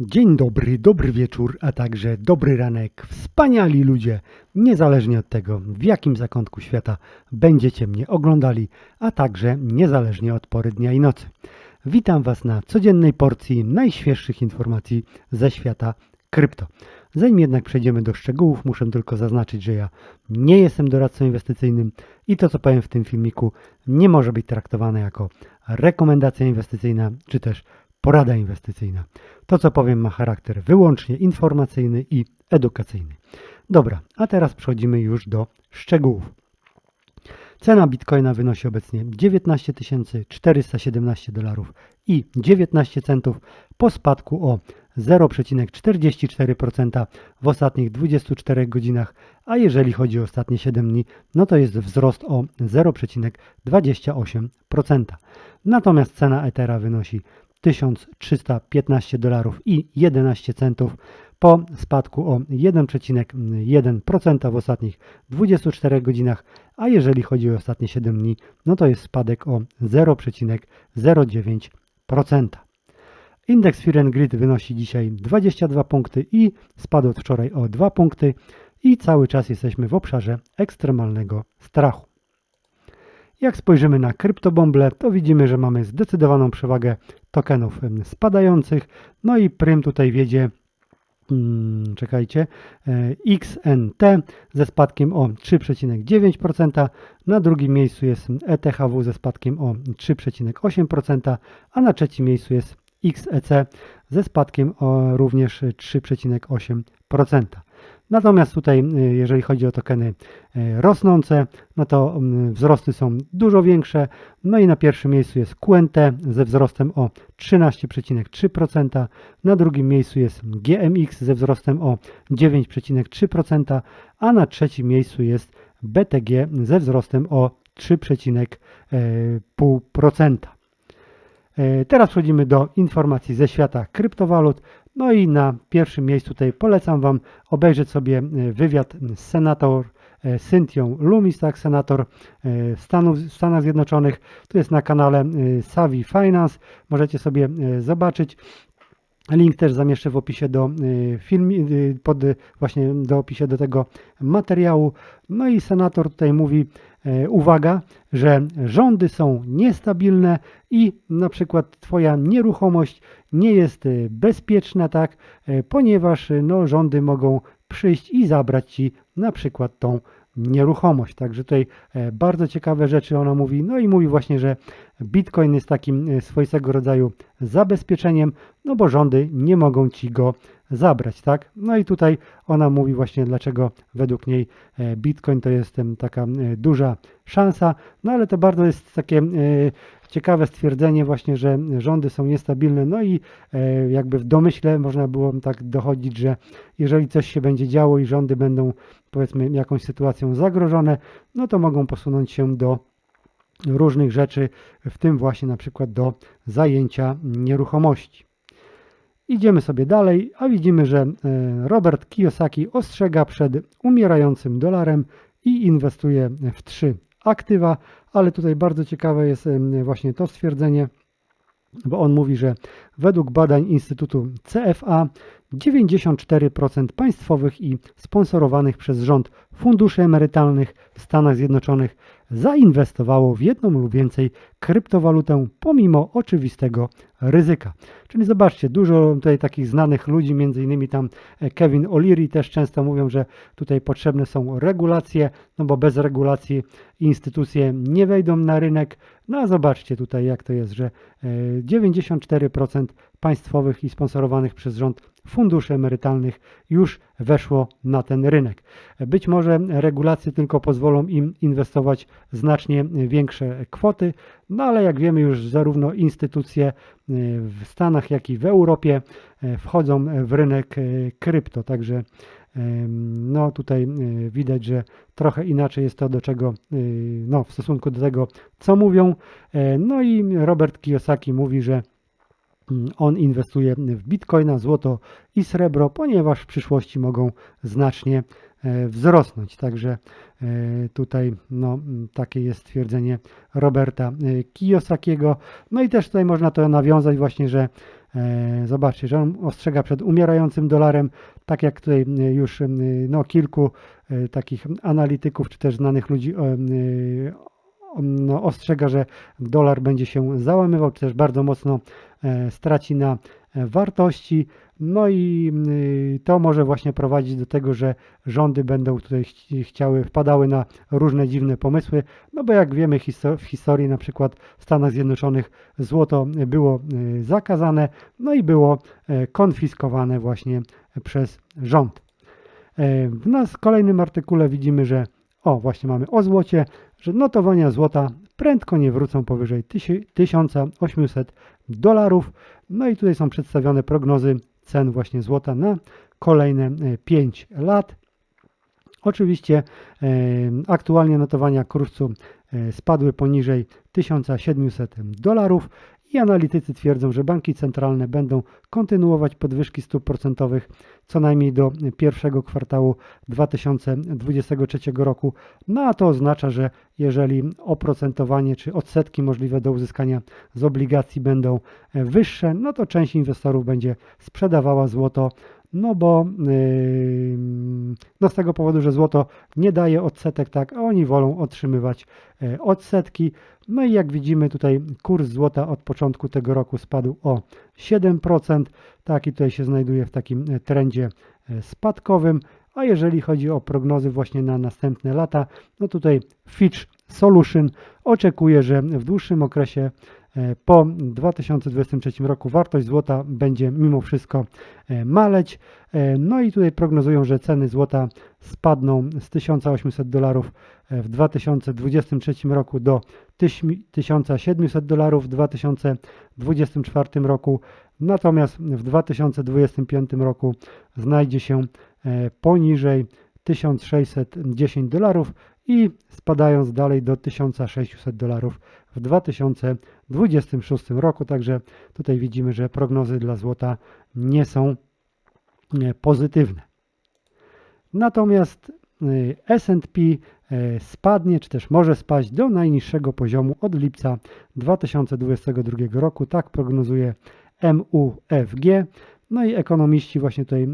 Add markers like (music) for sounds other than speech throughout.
Dzień dobry, dobry wieczór, a także dobry ranek. Wspaniali ludzie, niezależnie od tego, w jakim zakątku świata będziecie mnie oglądali, a także niezależnie od pory dnia i nocy. Witam Was na codziennej porcji najświeższych informacji ze świata krypto. Zanim jednak przejdziemy do szczegółów, muszę tylko zaznaczyć, że ja nie jestem doradcą inwestycyjnym i to, co powiem w tym filmiku, nie może być traktowane jako rekomendacja inwestycyjna czy też porada inwestycyjna. To, co powiem, ma charakter wyłącznie informacyjny i edukacyjny. Dobra, a teraz przechodzimy już do szczegółów. Cena bitcoina wynosi obecnie 19 417 dolarów i 19 centów po spadku o 0,44% w ostatnich 24 godzinach, a jeżeli chodzi o ostatnie 7 dni, no to jest wzrost o 0,28%. Natomiast cena Ethera wynosi 1315 dolarów i 11 centów po spadku o 1,1% w ostatnich 24 godzinach, a jeżeli chodzi o ostatnie 7 dni, no to jest spadek o 0,09%. Indeks Fear and Greed wynosi dzisiaj 22 punkty i spadł od wczoraj o 2 punkty i cały czas jesteśmy w obszarze ekstremalnego strachu. Jak spojrzymy na kryptobomble, to widzimy, że mamy zdecydowaną przewagę tokenów spadających. No i prym tutaj wiedzie, mm, czekajcie, e, XNT ze spadkiem o 3,9%. Na drugim miejscu jest ETHW ze spadkiem o 3,8%, a na trzecim miejscu jest XEC ze spadkiem o również 3,8%. Natomiast tutaj, y, jeżeli chodzi o tokeny y, rosnące, no to mm, wzrosty są dużo większe. No i na pierwszym miejscu jest QNT ze wzrostem o 13,3%. Na drugim miejscu jest GMX ze wzrostem o 9,3%, a na trzecim miejscu jest BTG ze wzrostem o 3,5%. E, Teraz przechodzimy do informacji ze świata kryptowalut. No i na pierwszym miejscu tutaj polecam Wam obejrzeć sobie e, wywiad z senator e, Cynthią Lumis, tak, senator e, Stanów, Stanach Zjednoczonych. Tu jest na kanale Savvy Finance. Możecie sobie zobaczyć. Link też zamieszczę w opisie do filmu, pod właśnie do opisie do tego materiału. No i senator tutaj mówi, uwaga, że rządy są niestabilne i na przykład Twoja nieruchomość nie jest e, bezpieczna, tak, e, ponieważ e, no, rządy mogą przyjść i zabrać Ci na przykład tą nieruchomość. Także tutaj e, bardzo ciekawe rzeczy ona mówi. No i mówi właśnie, że Bitcoin jest takim e, swoistego rodzaju zabezpieczeniem, no bo rządy nie mogą ci go zabrać, tak? No i tutaj ona mówi właśnie, dlaczego według niej e, Bitcoin to jest taka duża szansa, no ale to bardzo jest takie ciekawe stwierdzenie właśnie, że rządy są niestabilne, no i e, jakby w domyśle można było tak dochodzić, że jeżeli coś się będzie działo i rządy będą powiedzmy jakąś sytuacją zagrożone, no to mogą posunąć się do różnych rzeczy, w tym właśnie na przykład do zajęcia nieruchomości. Idziemy sobie dalej, a widzimy, że e, Robert Kiyosaki ostrzega przed umierającym dolarem i inwestuje w trzy aktywa, ale tutaj bardzo ciekawe jest właśnie to stwierdzenie, bo on mówi, że według badań Instytutu CFA 94% państwowych i sponsorowanych przez rząd funduszy emerytalnych w Stanach Zjednoczonych zainwestowało w jedną lub więcej kryptowalutę pomimo oczywistego ryzyka. Czyli zobaczcie, dużo tutaj takich znanych ludzi, między innymi tam e, Kevin O'Leary też często mówią, że tutaj potrzebne są regulacje, no bo bez regulacji instytucje nie wejdą na rynek. No a zobaczcie tutaj jak to jest, że e, 94% państwowych i sponsorowanych przez rząd funduszy emerytalnych już weszło na ten rynek. Być może regulacje tylko pozwolą im inwestować znacznie większe kwoty, no ale jak wiemy już zarówno instytucje y, w Stanach, jak i w Europie y, wchodzą w rynek y, krypto, także no tutaj widać, że trochę inaczej jest to do czego, no w stosunku do tego, co mówią. E, No i Robert Kiyosaki mówi, że On inwestuje w bitcoina, złoto i srebro, ponieważ w przyszłości mogą znacznie e, wzrosnąć. Także e, tutaj no, takie jest stwierdzenie Roberta e, Kiyosakiego. No i też tutaj można to nawiązać właśnie, że Zobaczcie, że on ostrzega przed umierającym dolarem, tak jak tutaj już no, kilku takich analityków, czy też znanych ludzi no, ostrzega, że dolar będzie się załamywał, czy też bardzo mocno straci na e, wartości. No i y, to może właśnie prowadzić do tego, że rządy będą tutaj chci- chciały, wpadały na różne dziwne pomysły, no bo jak wiemy w historii na przykład w Stanach Zjednoczonych złoto było y, zakazane, no i było e, konfiskowane właśnie przez rząd. E, W nas kolejnym artykule widzimy, że o właśnie mamy o złocie, że notowania złota prędko nie wrócą powyżej tysi- 1800 dolarów. No i tutaj są przedstawione prognozy cen właśnie złota na kolejne 5 lat. Oczywiście e, aktualnie notowania kursu e, spadły poniżej 1700 dolarów i analitycy twierdzą, że banki centralne będą kontynuować podwyżki stóp procentowych co najmniej do pierwszego kwartału 2023 roku. No a to oznacza, że jeżeli oprocentowanie czy odsetki możliwe do uzyskania z obligacji będą wyższe, no to część inwestorów będzie sprzedawała złoto, no bo yy, no z tego powodu, że złoto nie daje odsetek, tak, a oni wolą otrzymywać e, odsetki. No i jak widzimy tutaj kurs złota od początku tego roku spadł o 7%, tak i tutaj się znajduje w takim e, trendzie e, spadkowym, a jeżeli chodzi o prognozy właśnie na następne lata, no tutaj Fitch Solution oczekuje, że w dłuższym okresie po 2023 roku wartość złota będzie mimo wszystko e, maleć. E, No i tutaj prognozują, że ceny złota spadną z 1800 dolarów e, w 2023 roku do 1700 dolarów w 2024 roku. Natomiast w 2025 roku znajdzie się e, poniżej 1610 dolarów i spadając dalej do 1600 dolarów w 2026 roku. Także tutaj widzimy, że prognozy dla złota nie są e, pozytywne. Natomiast y, S&P y, spadnie, czy też może spaść do najniższego poziomu od lipca 2022 roku. Tak prognozuje MUFG. No i ekonomiści właśnie tutaj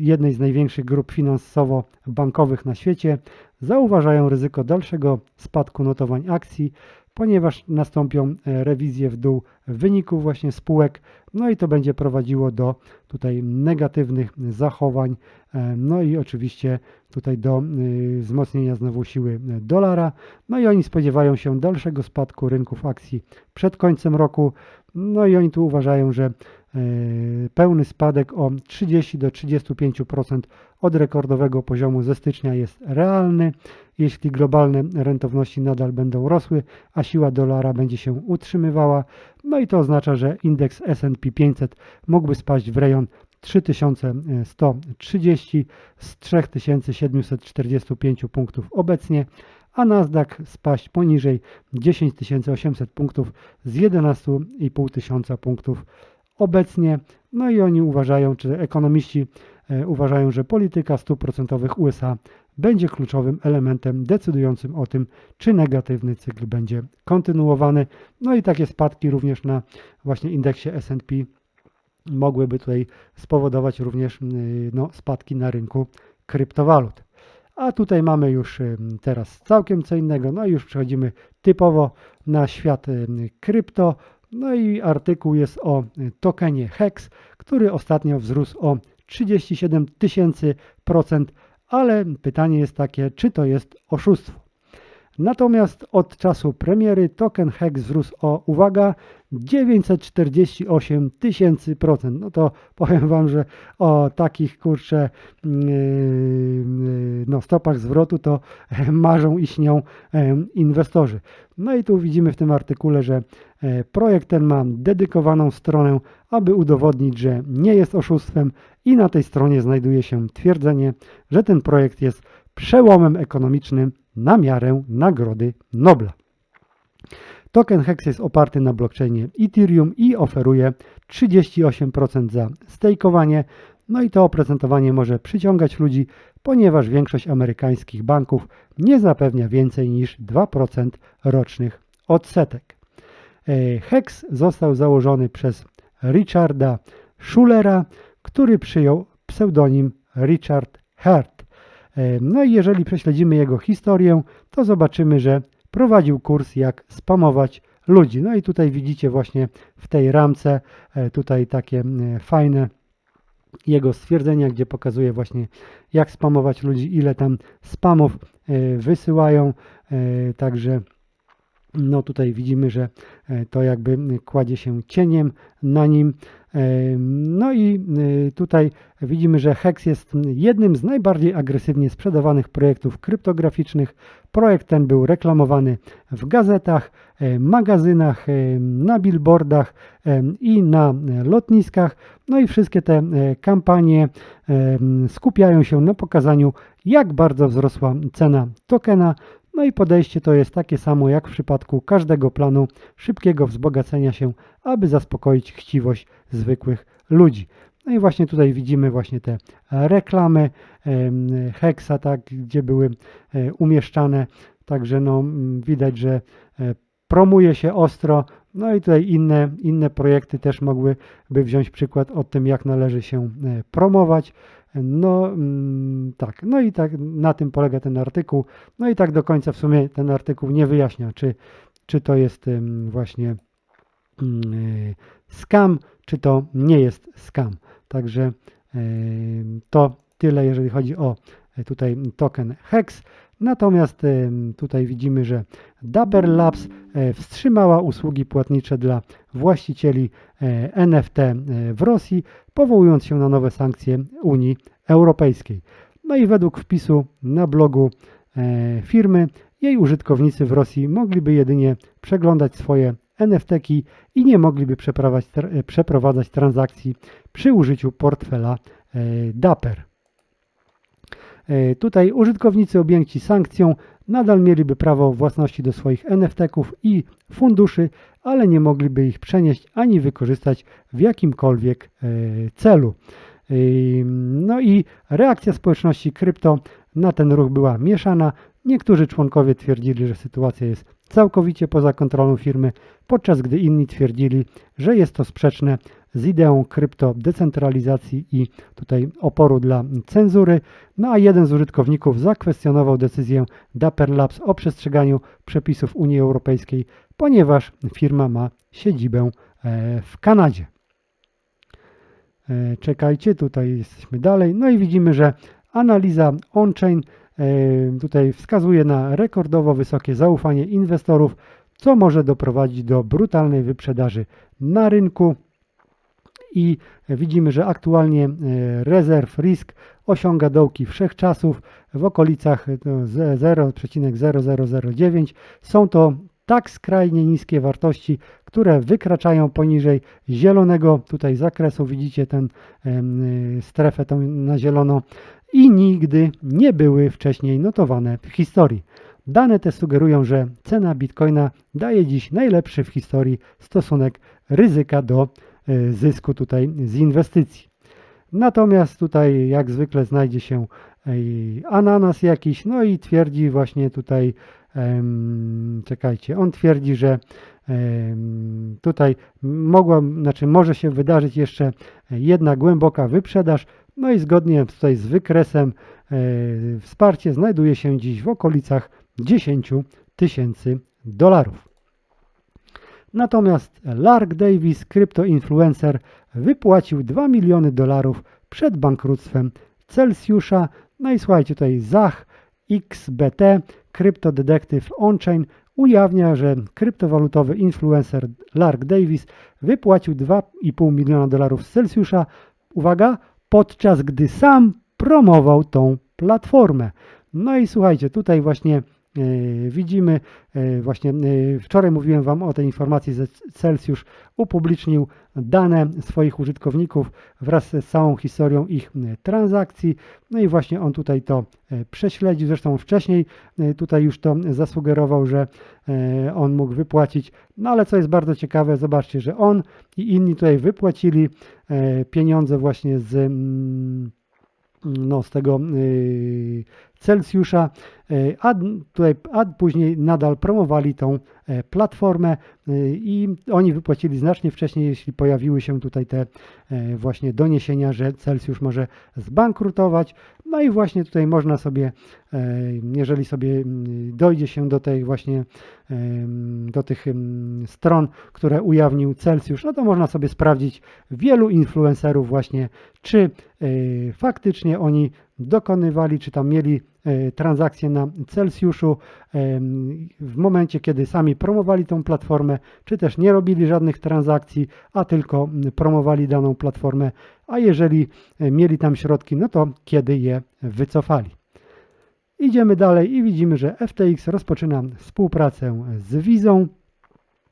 jednej z największych grup finansowo-bankowych na świecie zauważają ryzyko dalszego spadku notowań akcji, ponieważ nastąpią rewizje w dół wyników właśnie spółek, no i to będzie prowadziło do tutaj negatywnych zachowań, e, no i oczywiście tutaj do y, wzmocnienia znowu siły dolara. No i oni spodziewają się dalszego spadku rynków akcji przed końcem roku. No i oni tu uważają, że e, pełny spadek o 30 do 35% od rekordowego poziomu ze stycznia jest realny, jeśli globalne rentowności nadal będą rosły, a siła dolara będzie się utrzymywała. No i to oznacza, że indeks S&P 500 mógłby spaść w rejon 3130 z 3745 punktów obecnie, a Nasdaq spaść poniżej 10800 punktów z 11,5 tysiąca punktów obecnie. No i oni uważają, czy ekonomiści e, uważają, że polityka stóp procentowych USA będzie kluczowym elementem decydującym o tym, czy negatywny cykl będzie kontynuowany. No i takie spadki również na właśnie indeksie S&P mogłyby tutaj spowodować również y, no, spadki na rynku kryptowalut. A tutaj mamy już y, teraz całkiem co innego, no i już przechodzimy typowo na świat y, krypto. No i artykuł jest o tokenie HEX, który ostatnio wzrósł o 37 tysięcy procent, ale pytanie jest takie, czy to jest oszustwo. Natomiast od czasu premiery token HEX wzrósł o, uwaga, 948 tysięcy procent. No to powiem Wam, że o takich kurczę yy, no, stopach zwrotu to (laughs) marzą i śnią inwestorzy. No i tu widzimy w tym artykule, że e, projekt ten ma dedykowaną stronę, aby udowodnić, że nie jest oszustwem i na tej stronie znajduje się twierdzenie, że ten projekt jest przełomem ekonomicznym na miarę Nagrody Nobla. Token HEX jest oparty na blockchainie Ethereum i oferuje 38% za stejkowanie. No i to oprocentowanie może przyciągać ludzi, ponieważ większość amerykańskich banków nie zapewnia więcej niż 2% rocznych odsetek. E, HEX został założony przez Richarda Schulera, który przyjął pseudonim Richard Hart. E, No i jeżeli prześledzimy jego historię, to zobaczymy, że prowadził kurs jak spamować ludzi. No i tutaj widzicie właśnie w tej ramce e, tutaj takie e, fajne jego stwierdzenia, gdzie pokazuje właśnie jak spamować ludzi, ile tam spamów wysyłają. Także no tutaj widzimy, że to jakby kładzie się cieniem na nim. No i e, tutaj widzimy, że Hex jest jednym z najbardziej agresywnie sprzedawanych projektów kryptograficznych. Projekt ten był reklamowany w gazetach, e, magazynach, e, na billboardach i na lotniskach. No i wszystkie te kampanie skupiają się na pokazaniu, jak bardzo wzrosła cena tokena. No i podejście to jest takie samo jak w przypadku każdego planu szybkiego wzbogacenia się, aby zaspokoić chciwość zwykłych ludzi. No i właśnie tutaj widzimy właśnie te reklamy Hexa, tak, gdzie były e, umieszczane. Także no, widać, że e, promuje się ostro. No i tutaj inne, inne projekty też mogłyby wziąć przykład o tym, jak należy się e, promować. No mm, tak, no i tak na tym polega ten artykuł. No i tak do końca w sumie ten artykuł nie wyjaśnia, czy, czy to jest właśnie mm, e, scam, czy to nie jest scam. Także em, to tyle, jeżeli chodzi o e, tutaj token HEX. Natomiast tutaj widzimy, że Dapper Labs e, wstrzymała usługi płatnicze dla właścicieli e, NFT e, w Rosji, powołując się na nowe sankcje Unii Europejskiej. No i według wpisu na blogu firmy, jej użytkownicy w Rosji mogliby jedynie przeglądać swoje NFT-ki i nie mogliby przeprowadzać, tr- przeprowadzać transakcji przy użyciu portfela Dapper. E, Tutaj użytkownicy objęci sankcją nadal mieliby prawo własności do swoich NFT-ków i funduszy, ale nie mogliby ich przenieść ani wykorzystać w jakimkolwiek e, celu. Ym, No i reakcja społeczności krypto na ten ruch była mieszana. Niektórzy członkowie twierdzili, że sytuacja jest całkowicie poza kontrolą firmy, podczas gdy inni twierdzili, że jest to sprzeczne z ideą krypto decentralizacji i tutaj oporu dla cenzury. No a jeden z użytkowników zakwestionował decyzję Dapper Labs o przestrzeganiu przepisów Unii Europejskiej, ponieważ firma ma siedzibę e, w Kanadzie. E, Czekajcie, tutaj jesteśmy dalej. No i widzimy, że analiza on-chain tutaj wskazuje na rekordowo wysokie zaufanie inwestorów, co może doprowadzić do brutalnej wyprzedaży na rynku. I widzimy, że aktualnie e, rezerw risk osiąga dołki wszechczasów w okolicach e, to ze- 0,0009. Są to tak skrajnie niskie wartości, które wykraczają poniżej zielonego tutaj zakresu. Widzicie tę strefę tą na zielono i nigdy nie były wcześniej notowane w historii. Dane te sugerują, że cena bitcoina daje dziś najlepszy w historii stosunek ryzyka do e, zysku tutaj z inwestycji. Natomiast tutaj jak zwykle znajdzie się ej, ananas jakiś, no i twierdzi właśnie tutaj, czekajcie, on twierdzi, że tutaj mogła, znaczy może się wydarzyć jeszcze jedna głęboka wyprzedaż, no i zgodnie tutaj z wykresem e, wsparcie znajduje się dziś w okolicach 10 tysięcy dolarów. Natomiast Lark Davis, kryptoinfluencer, wypłacił 2 miliony dolarów przed bankructwem Celsjusza. No i słuchajcie, tutaj Zach XBT, kryptodetektyw on-chain, ujawnia, że kryptowalutowy influencer Lark Davis wypłacił 2,5 miliona dolarów z Celsjusza, uwaga, podczas gdy sam promował tą platformę. No i słuchajcie, tutaj właśnie widzimy, e, właśnie e, wczoraj mówiłem Wam o tej informacji, że Celsjusz upublicznił dane swoich użytkowników wraz z całą historią ich e, transakcji. No i właśnie on tutaj to e, prześledził, zresztą wcześniej e, tutaj już to zasugerował, że e, on mógł wypłacić. No ale co jest bardzo ciekawe, zobaczcie, że on i inni tutaj wypłacili e, pieniądze właśnie z mm, no, z tego Celsjusza, e, a, tutaj, a później nadal promowali tą e, platformę e, i oni wypłacili znacznie wcześniej, jeśli pojawiły się tutaj te właśnie doniesienia, że Celsjusz może zbankrutować. No i właśnie tutaj można sobie, jeżeli sobie dojdzie się do tej właśnie do tych stron, które ujawnił Celsjusz, no to można sobie sprawdzić wielu influencerów właśnie, czy faktycznie oni dokonywali, czy tam mieli transakcje na Celsjuszu em, w momencie, kiedy sami promowali tą platformę, czy też nie robili żadnych transakcji, a tylko promowali daną platformę, a jeżeli e, mieli tam środki, no to kiedy je wycofali. Idziemy dalej i widzimy, że FTX rozpoczyna współpracę z Vizą.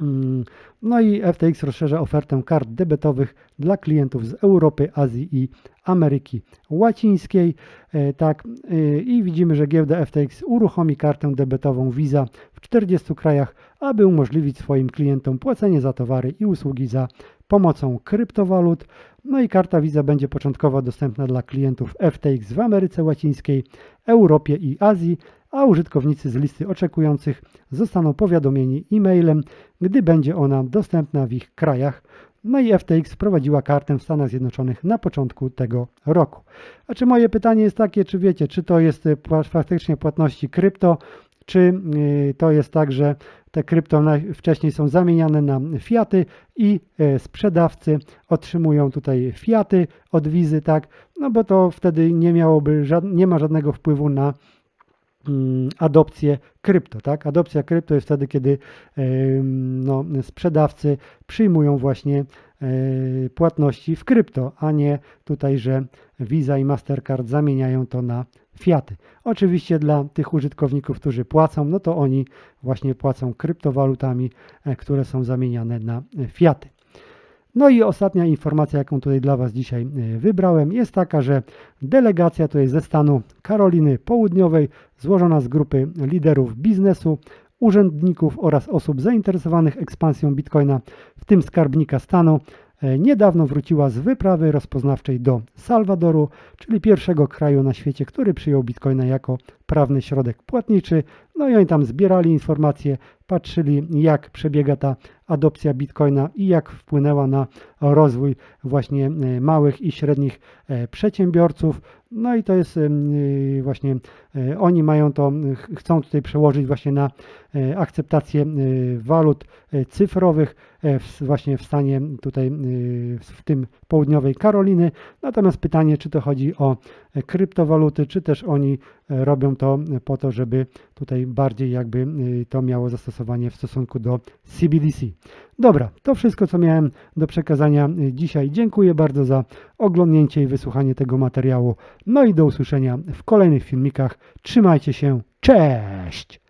Mm, No i FTX rozszerza ofertę kart debetowych dla klientów z Europy, Azji i Ameryki Łacińskiej. E, Tak, e, i widzimy, że giełda FTX uruchomi kartę debetową Visa w 40 krajach, aby umożliwić swoim klientom płacenie za towary i usługi za pomocą kryptowalut. No i karta Visa będzie początkowo dostępna dla klientów FTX w Ameryce Łacińskiej, Europie i Azji, a użytkownicy z listy oczekujących zostaną powiadomieni e-mailem, gdy będzie ona dostępna w ich krajach. No i FTX wprowadziła kartę w Stanach Zjednoczonych na początku tego roku. A czy moje pytanie jest takie, czy wiecie, czy to jest pła- faktycznie płatności krypto, czy y, to jest tak, że te krypto wcześniej są zamieniane na fiaty i e, sprzedawcy otrzymują tutaj fiaty od wizy, tak? No bo to wtedy nie miałoby, nie ma żadnego wpływu na adopcję krypto, tak? Adopcja krypto jest wtedy, kiedy no, sprzedawcy przyjmują właśnie e, płatności w krypto, a nie tutaj, że Visa i Mastercard zamieniają to na fiaty. Oczywiście dla tych użytkowników, którzy płacą, no to oni właśnie płacą kryptowalutami, e, które są zamieniane na fiaty. No i ostatnia informacja, jaką tutaj dla Was dzisiaj e, wybrałem, jest taka, że delegacja tutaj ze stanu Karoliny Południowej, złożona z grupy liderów biznesu, urzędników oraz osób zainteresowanych ekspansją Bitcoina, w tym skarbnika stanu, e, niedawno wróciła z wyprawy rozpoznawczej do Salwadoru, czyli pierwszego kraju na świecie, który przyjął Bitcoina jako prawny środek płatniczy. No i oni tam zbierali informacje, patrzyli jak przebiega ta adopcja Bitcoina i jak wpłynęła na rozwój właśnie e, małych i średnich e, przedsiębiorców. No i to jest y, właśnie, e, oni mają to, ch- chcą tutaj przełożyć właśnie na e, akceptację e, walut e, cyfrowych e, właśnie w stanie tutaj, w tym południowej Karoliny. Natomiast pytanie, czy to chodzi o e, kryptowaluty, czy też oni e, robią to po to, żeby tutaj bardziej jakby y, to miało zastosowanie w stosunku do CBDC. Dobra, to wszystko, co miałem do przekazania y, dzisiaj. Dziękuję bardzo za oglądnięcie i wysłuchanie tego materiału. No i do usłyszenia w kolejnych filmikach. Trzymajcie się. Cześć!